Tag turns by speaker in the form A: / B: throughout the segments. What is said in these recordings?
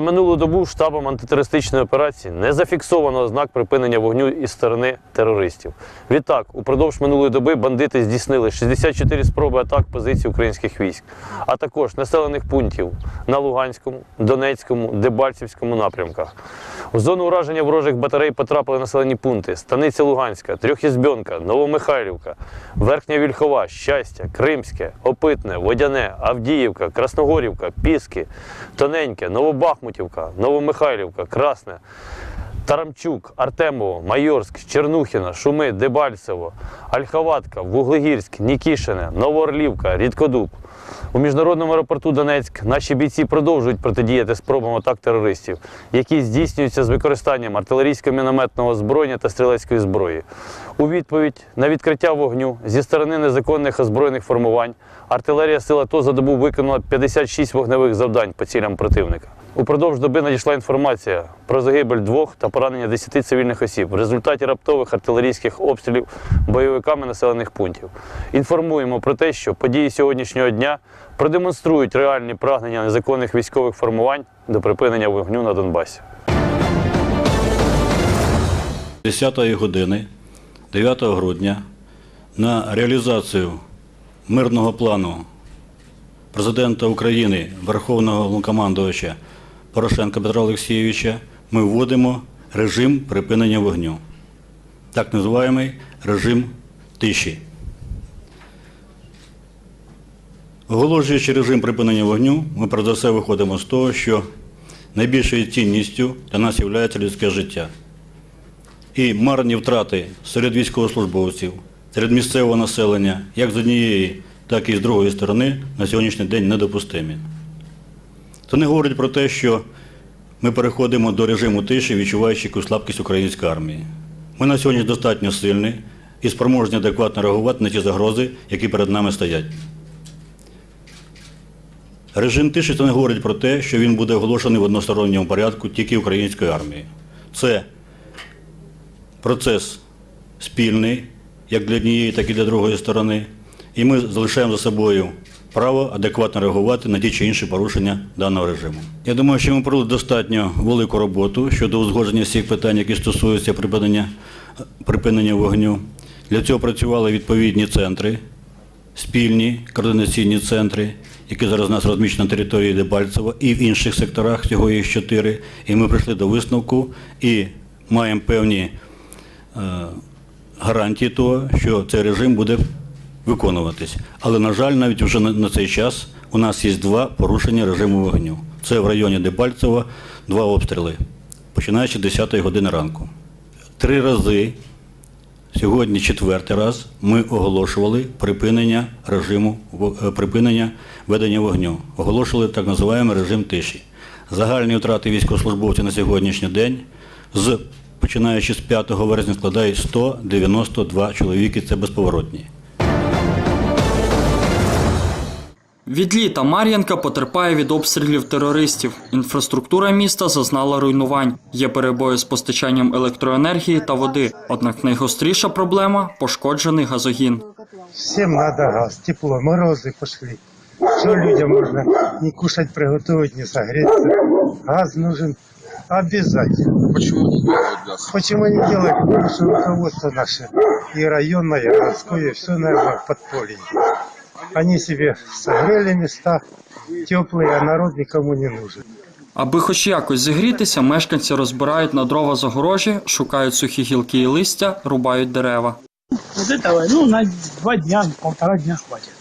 A: За минулу добу штабом антитерористичної операції не зафіксовано ознак припинення вогню із сторони терористів. Відтак, упродовж минулої доби бандити здійснили 64 спроби атак позицій українських військ, а також населених пунктів на Луганському, Донецькому, Дебальцівському напрямках. У зону ураження ворожих батарей потрапили населені пункти Станиця Луганська, Трьохізбьонка, Новомихайлівка, Верхня Вільхова, Щастя, Кримське, Опитне, Водяне, Авдіївка, Красногорівка, Піски, Тоненьке, Новобахмутівка, Новомихайлівка, Красне, Тарамчук, Артемово, Майорськ, Чернухіна, Шуми, Дебальцево, Ольховатка, Вуглегірськ, Нікішине, Новоорлівка, Рідкодуб. У міжнародному аеропорту Донецьк наші бійці продовжують протидіяти спробам атак терористів, які здійснюються з використанням артилерійського мінометного озброєння та стрілецької зброї. У відповідь на відкриття вогню зі сторони незаконних озброєних формувань артилерія сил АТО за добу виконала 56 вогневих завдань по цілям противника. Упродовж доби надійшла інформація про загибель двох та поранення 10 цивільних осіб в результаті раптових артилерійських обстрілів бойовиками населених пунктів. Інформуємо про те, що події сьогоднішнього дня продемонструють реальні прагнення незаконних військових формувань до припинення вогню на Донбасі.
B: 10 години 9 грудня на реалізацію мирного плану президента України, Верховного Головнокомандувача Порошенка Петра Олексійовича ми вводимо режим припинення вогню. Так називаємо режим тиші. Оголошуючи режим припинення вогню, ми перш за все виходимо з того, що найбільшою цінністю для нас є людське життя. І марні втрати серед військовослужбовців, серед місцевого населення, як з однієї, так і з другої сторони, на сьогоднішній день недопустимі. Це не говорить про те, що ми переходимо до режиму тиші, відчуваючи якусь слабкість української армії. Ми на сьогодні достатньо сильні і спроможні адекватно реагувати на ті загрози, які перед нами стоять. Режим тиші це не говорить про те, що він буде оголошений в односторонньому порядку тільки української армії. Це процес спільний, як для однієї, так і для другої сторони. І ми залишаємо за собою право адекватно реагувати на ті чи інші порушення даного режиму. Я думаю, що ми провели достатньо велику роботу щодо узгодження всіх питань, які стосуються припинення, припинення вогню. Для цього працювали відповідні центри, спільні координаційні центри, які зараз у нас розміщені на території Дебальцева і в інших секторах, всього їх чотири. І ми прийшли до висновку і маємо певні е, гарантії того, що цей режим буде виконуватись. Але, на жаль, навіть вже на, цей час у нас є два порушення режиму вогню. Це в районі Дебальцева два обстріли, починаючи з 10 години ранку. Три рази, сьогодні четвертий раз, ми оголошували припинення режиму, е, припинення ведення вогню. Оголошували так називаємо режим тиші. Загальні втрати військовослужбовців на сьогоднішній день з починаючи з 5 вересня складають 192 чоловіки, це безповоротні.
C: Від літа Мар'янка потерпає від обстрілів терористів. Інфраструктура міста зазнала руйнувань. Є перебої з постачанням електроенергії та води. Однак найгостріша проблема пошкоджений газогін.
D: Всем надо газ, тепло, морозы пошли. Что людям можно не кушать, приготовить, не согреться? Газ нужен обязательно.
E: Почему не делают газ?
D: Почему не делают? Потому что руководство наше и районное, и городское, все, наверное, в подполье. Они себе согрели места теплые, а народ никому не нужен.
C: Аби хоч якось зігрітися, мешканці розбирають на дрова загорожі, шукають сухі гілки і листя, рубають дерева.
F: Вот этого, ну, на два дня, полтора дня хватит.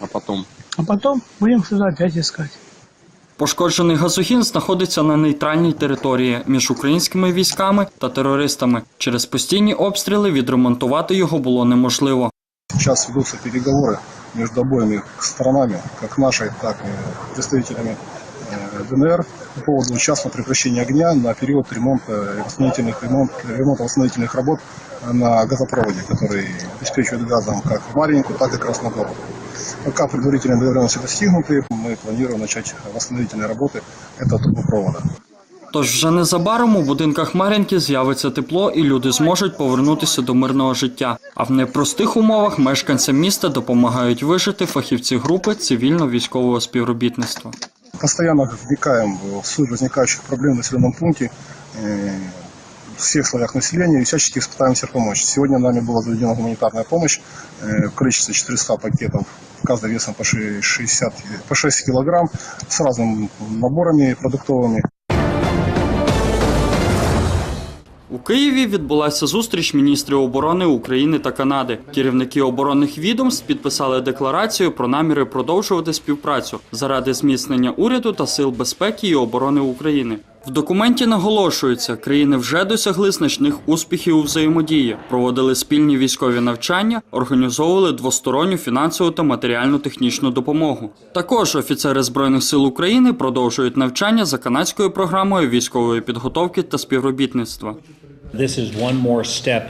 E: А потом?
F: А потом будем что-то опять искать.
C: Пошкоджений газогін знаходиться на нейтральній території між українськими військами та терористами. Через постійні обстріли відремонтувати його було неможливо.
G: Сейчас ведутся переговоры между обоими сторонами, как нашей, так и представителями э, ДНР по поводу частного прекращения огня на период ремонта и восстановительных, ремонт, ремонта восстановительных работ на газопроводе, который обеспечивает газом как Марьинку, так и Красногор. Пока предварительные договоренности достигнуты, мы планируем начать восстановительные работы этого трубопровода.
C: Тож вже незабаром у будинках Мар'янки з'явиться тепло і люди зможуть повернутися до мирного життя. А в непростих умовах мешканцям міста допомагають вижити фахівці групи цивільно-військового співробітництва.
G: постоянно вникаем в суть возникающих проблем в населенном пункте, э, в всех слоях населения и всячески пытаемся помочь. Сегодня нами была заведена гуманитарная помощь э, в количестве 400 пакетов, каждый весом по 60, по 6 килограмм, с разными наборами продуктовыми.
C: Києві відбулася зустріч міністрів оборони України та Канади. Керівники оборонних відомств підписали декларацію про наміри продовжувати співпрацю заради зміцнення уряду та сил безпеки і оборони України. В документі наголошується, країни вже досягли значних успіхів у взаємодії, проводили спільні військові навчання, організовували двосторонню фінансову та матеріально-технічну допомогу. Також офіцери збройних сил України продовжують навчання за канадською програмою військової підготовки та співробітництва.
H: This is one more step.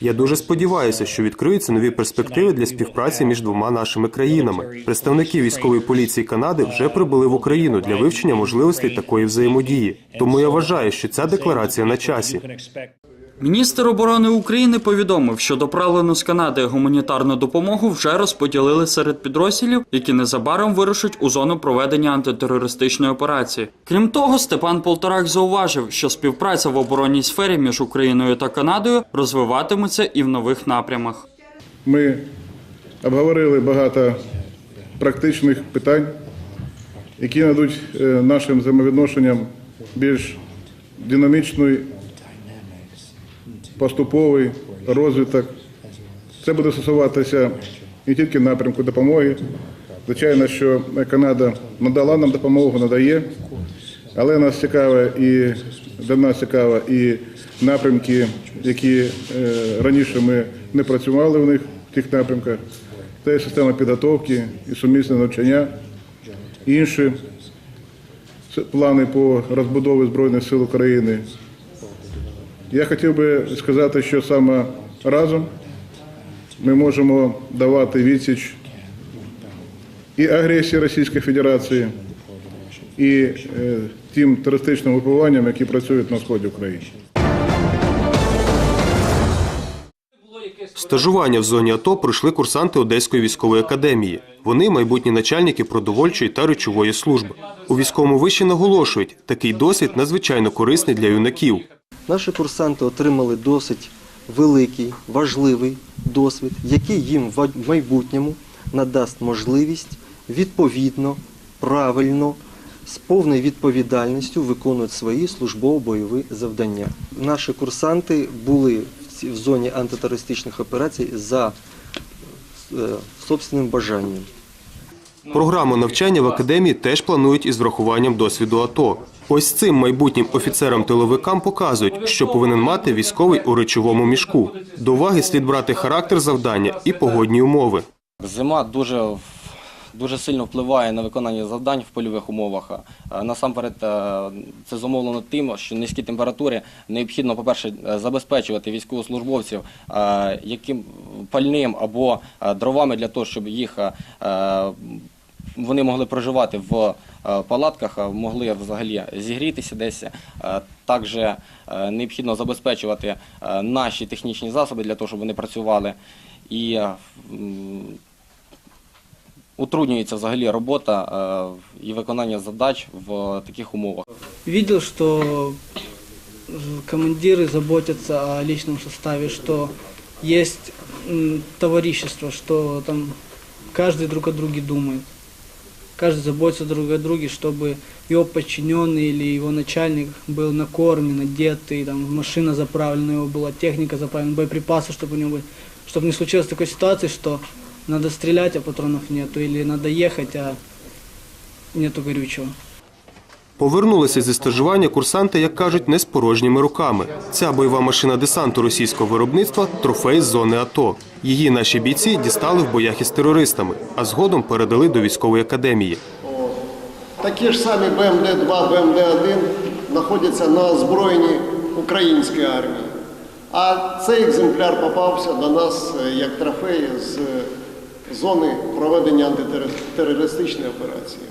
I: Я дуже сподіваюся, що відкриються нові перспективи для співпраці між двома нашими країнами. Представники військової поліції Канади вже прибули в Україну для вивчення можливостей такої взаємодії. Тому я вважаю, що ця декларація на часі.
C: Міністр оборони України повідомив, що доправлену з Канади гуманітарну допомогу вже розподілили серед підрозділів, які незабаром вирушать у зону проведення антитерористичної операції. Крім того, Степан Полторак зауважив, що співпраця в оборонній сфері між Україною та Канадою розвиватиметься і в нових напрямах.
J: Ми обговорили багато практичних питань, які надуть е, нашим взаємовідношенням більш динамічний, поступовий розвиток. Це буде стосуватися не тільки напрямку допомоги. Звичайно, що Канада надала нам допомогу, надає, але нас цікаво і для нас цікаво і напрямки, які е, раніше ми не працювали в них в тих напрямках. Це система підготовки, і сумісне навчання, інші плани по розбудові Збройних сил України. Я хотів би сказати, що саме разом ми можемо давати відсіч і агресії Російської Федерації, і е, тим терористичним групуванням, які працюють на сході України.
I: Стажування в зоні АТО пройшли курсанти Одеської військової академії. Вони майбутні начальники продовольчої та речової служби. У військовому виші наголошують, такий досвід надзвичайно корисний для юнаків.
K: Наші курсанти отримали досить великий, важливий досвід, який їм в майбутньому надасть можливість відповідно, правильно, з повною відповідальністю виконувати свої службово-бойові завдання. Наші курсанти були в зоні антитерористичних операцій за е, собственним бажанням.
I: Програму навчання в академії теж планують із врахуванням досвіду АТО. Ось цим майбутнім офіцерам-тиловикам показують, що повинен мати військовий у речовому мішку. До уваги слід брати характер завдання і погодні умови.
L: Зима дуже дуже сильно впливає на виконання завдань в польових умовах. Е, Насамперед, е, це зумовлено тим, що низькі температури необхідно, по-перше, е, забезпечувати військовослужбовців яким пальним або дровами для того, щоб їх вони могли проживати в е, палатках, могли взагалі зігрітися десь. Е, Також е, необхідно забезпечувати наші технічні засоби для того, щоб вони працювали. І утруднюється взагалі робота і виконання задач в таких умовах.
F: Видел, что командиры заботятся о личном составе, что есть м, товарищество, что там каждый друг о друге думает Каждый заботится друг о друге, чтобы его подчиненный или его начальник был накормлен, одетый, там, машина заправлена, у него была техника заправлена, боеприпасы, чтобы у него были. Чтобы не случилось такой ситуации, что надо стрелять, а патронов нету, или надо ехать, а нету горючего.
I: Повернулися зі стажування курсанти, як кажуть, не з порожніми руками. Ця бойова машина десанту російського виробництва трофей з зони АТО. Її наші бійці дістали в боях із терористами, а згодом передали до військової академії.
M: Такі ж самі БМД-2, БМД-1 знаходяться на озброєнні української армії. А цей екземпляр попався до нас е, як трофей з зони проведення антитерористичної операції.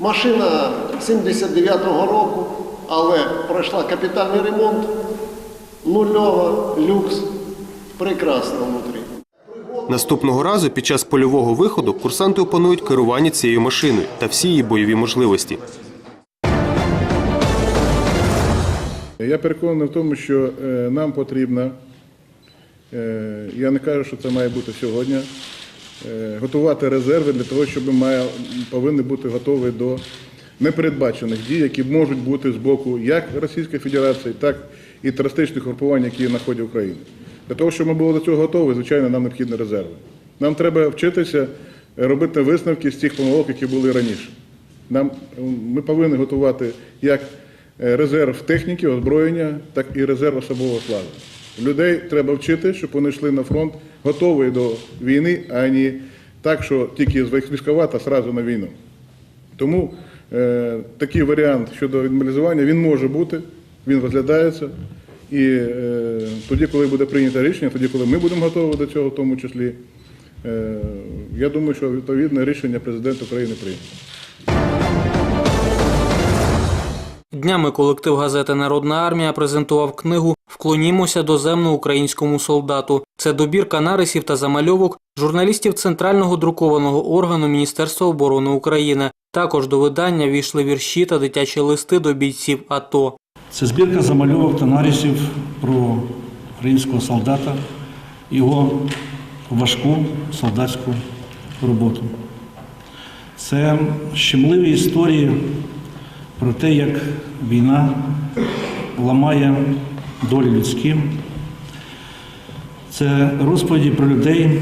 M: Машина 79-го року, але пройшла капітальний ремонт, нульова, люкс, прекрасно внутрі.
I: Наступного разу під час польового виходу курсанти опанують керування цією машиною та всі її бойові можливості.
J: Я переконаний в тому, що е, нам потрібно, е, я не кажу, що це має бути сьогодні, готувати резерви для того, щоб ми повинні бути готові до непередбачених дій, які можуть бути з боку як Російської Федерації, так і терористичних групувань, які знаходять Україну. Для того, щоб ми були до цього готові, звичайно, нам необхідні резерви. Нам треба вчитися е, робити висновки з тих помилок, які були раніше. Нам, ми повинні готувати як е, резерв техніки, озброєння, так і резерв особового складу. Людей треба вчити, щоб вони йшли на фронт готові до війни, а не так, що тільки з військова та одразу на війну. Тому е, такий варіант щодо відмобілізування він може бути, він розглядається. І е, тоді, коли буде прийнято рішення, тоді, коли ми будемо готові до цього, в тому числі, е, я думаю, що відповідне рішення президент України прийме.
N: Днями колектив газети Народна армія презентував книгу Вклонімося доземно українському солдату. Це добірка нарисів та замальовок журналістів центрального друкованого органу Міністерства оборони України. Також до видання війшли вірші та дитячі листи до бійців АТО.
O: Це збірка замальовок та нарисів про українського солдата, його важку солдатську роботу. Це щемливі історії про те, як війна ламає долі людські. Це розповіді про людей,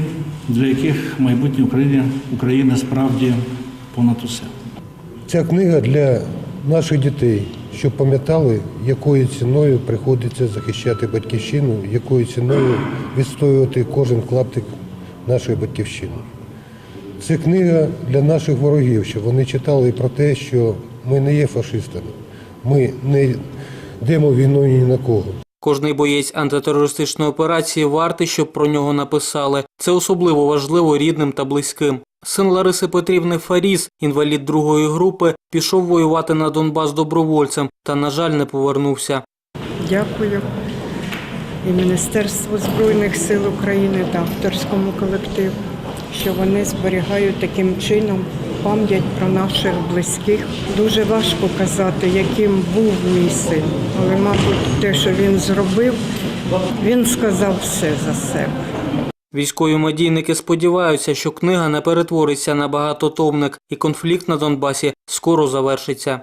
O: для яких майбутнє України, України справді понад усе.
P: Ця книга для наших дітей, щоб пам'ятали, якою ціною приходиться захищати батьківщину, якою ціною відстоювати кожен клаптик нашої батьківщини. Це книга для наших ворогів, щоб вони читали про те, що ми не є фашистами, ми не йдемо війною ні на кого.
N: Кожний боєць антитерористичної операції вартий, щоб про нього написали. Це особливо важливо рідним та близьким. Син Лариси Петрівни Фаріс, інвалід другої групи, пішов воювати на Донбас добровольцем та, на жаль, не повернувся.
Q: Дякую і Міністерству Збройних сил України та авторському колективу, що вони зберігають таким чином пам'ять про наших близьких. Дуже важко казати, яким був мій син, але, мабуть, те, що він зробив, він сказав все за себе.
N: Військові медійники сподіваються, що книга не перетвориться на багатотомник і конфлікт на Донбасі скоро завершиться.